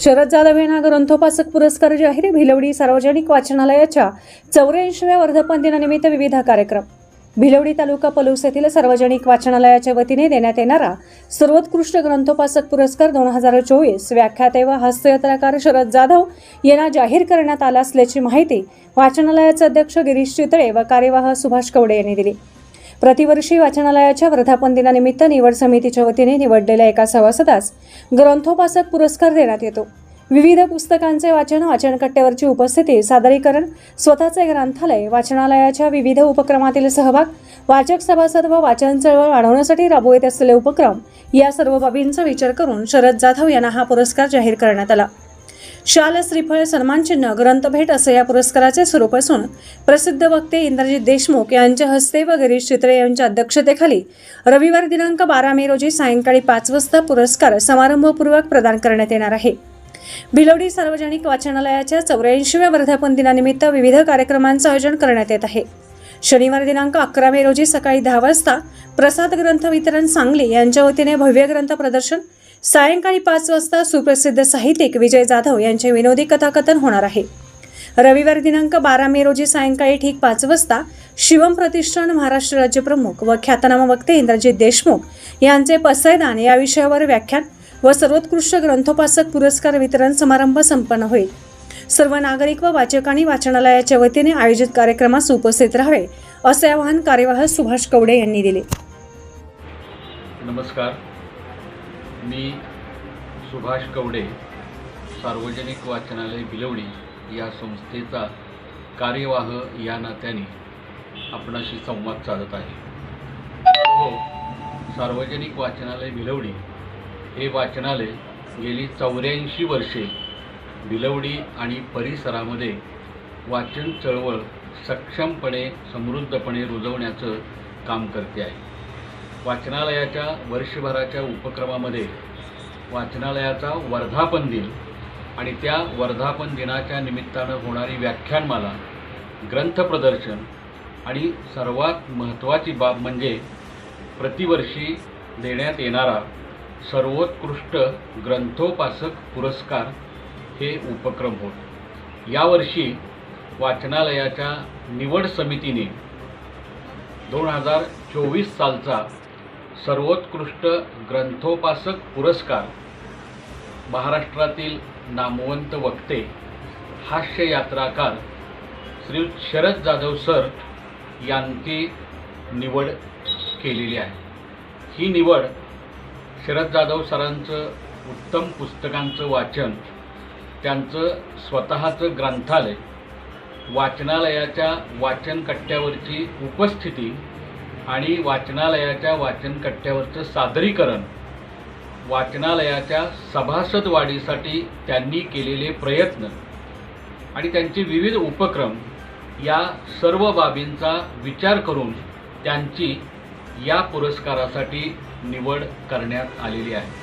शरद जाधव यांना ग्रंथोपासक पुरस्कार जाहीर भिलवडी सार्वजनिक वाचनालयाच्या चौऱ्याऐंशीव्या वर्धापन दिनानिमित्त विविध कार्यक्रम. भिलवडी तालुका पलूस येथील सार्वजनिक वाचनालयाच्या वतीने देण्यात येणारा सर्वोत्कृष्ट ग्रंथोपासक पुरस्कार दोन हजार चोवीस व्याख्याते व हस्तयात्राकार शरद जाधव यांना जाहीर करण्यात आला असल्याची माहिती वाचनालयाचे अध्यक्ष गिरीश चितळे व कार्यवाह सुभाष कवडे यांनी दिली. प्रतिवर्षी वाचनालयाच्या वर्धापन दिनानिमित्त निवड समितीच्या वतीने निवडलेल्या एका सभासदास ग्रंथोपासक पुरस्कार देण्यात येतो. विविध पुस्तकांचे वाचन वाचनकट्ट्यावरची उपस्थिती सादरीकरण स्वतःचे ग्रंथालय वाचनालयाच्या विविध उपक्रमातील सहभाग वाचक सभासद व वाचन चळवळ वाढवण्यासाठी राबवित असलेले उपक्रम या सर्व बाबींचा विचार करून शरद जाधव यांना हा पुरस्कार जाहीर करण्यात आला. शाल श्रीफळ सन्मानचिन्ह ग्रंथभेट असं या पुरस्काराचे स्वरूप असून प्रसिद्ध वक्ते इंद्रजित देशमुख यांच्या हस्ते व गिरीश चित्रे यांच्या अध्यक्षतेखाली रविवार दिनांक बारा मे रोजी सायंकाळी पाच वाजता पुरस्कार समारंभपूर्वक प्रदान करण्यात येणार आहे. भिलवडी सार्वजनिक वाचनालयाच्या चौऱ्याऐंशीव्या वर्धापन दिनानिमित्त विविध कार्यक्रमांचं आयोजन करण्यात येत आहे. शनिवार दिनांक अकरा मे रोजी सकाळी दहा वाजता प्रसाद ग्रंथ वितरण सांगली यांच्या वतीने भव्य ग्रंथ प्रदर्शन सायंकाळी पाच वाजता सुप्रसिद्ध साहित्यिक विजय जाधव यांचे विनोदी कथाकथन होणार आहे. रविवार दिनांक बारा मे रोजी सायंकाळी ठीक पाच वाजता शिवम प्रतिष्ठान महाराष्ट्र राज्य प्रमुख व ख्यातनामा वक्ते इंद्रजित देशमुख यांचे पसयदान या विषयावर व्याख्यान व सर्वोत्कृष्ट ग्रंथोपासक पुरस्कार वितरण समारंभ संपन्न होईल. सर्व नागरिक व वाचकांनी वाचनालयाच्या वतीने आयोजित कार्यक्रमास उपस्थित राहावे असे आवाहन कार्यवाह सुभाष कवडे यांनी दिले. नमस्कार. मी सुभाष कवडे सार्वजनिक वाचनालय बिलवणी या संस्थेचा कार्यवाह या नात्याने आपणाशी संवाद साधत आहे. हो सार्वजनिक वाचनालय बिलवडी हे वाचनालय गेली चौऱ्याऐंशी वर्षे भिलवडी आणि परिसरामध्ये वाचन चळवळ सक्षमपणे समृद्धपणे रुजवण्याचं काम करते आहे. वाचनालयाच्या वर्षभराच्या उपक्रमामध्ये वाचनालयाचा वर्धापन दिन आणि त्या वर्धापन दिनाच्या निमित्तानं होणारी व्याख्यानमाला ग्रंथ प्रदर्शन आणि सर्वात महत्त्वाची बाब म्हणजे प्रतिवर्षी देण्यात येणारा सर्वोत्कृष्ट ग्रंथोपासक पुरस्कार हे उपक्रम होत. यावर्षी वाचनालयाच्या निवड समितीने दोन हजार चोवीस सालचा सर्वोत्कृष्ट ग्रंथोपासक पुरस्कार महाराष्ट्रातील नामवंत वक्ते हास्य यात्राकार श्री शरद जाधव सर यांची निवड केलेली आहे. ही निवड शरद जाधव सरांचं उत्तम पुस्तकांचं वाचन त्यांचं स्वतःचं ग्रंथालय वाचनालयाच्या वाचनकट्ट्यावरची उपस्थिती आणि वाचनालयाच्या वाचनकट्ट्यावरचं सादरीकरण. वाचनालयाच्या सभासद वाढीसाठी त्यांनी केलेले प्रयत्न आणि त्यांचे विविध उपक्रम या सर्व बाबींचा विचार करून त्यांची या पुरस्कारासाठी निवड करण्यात आलेली आहे.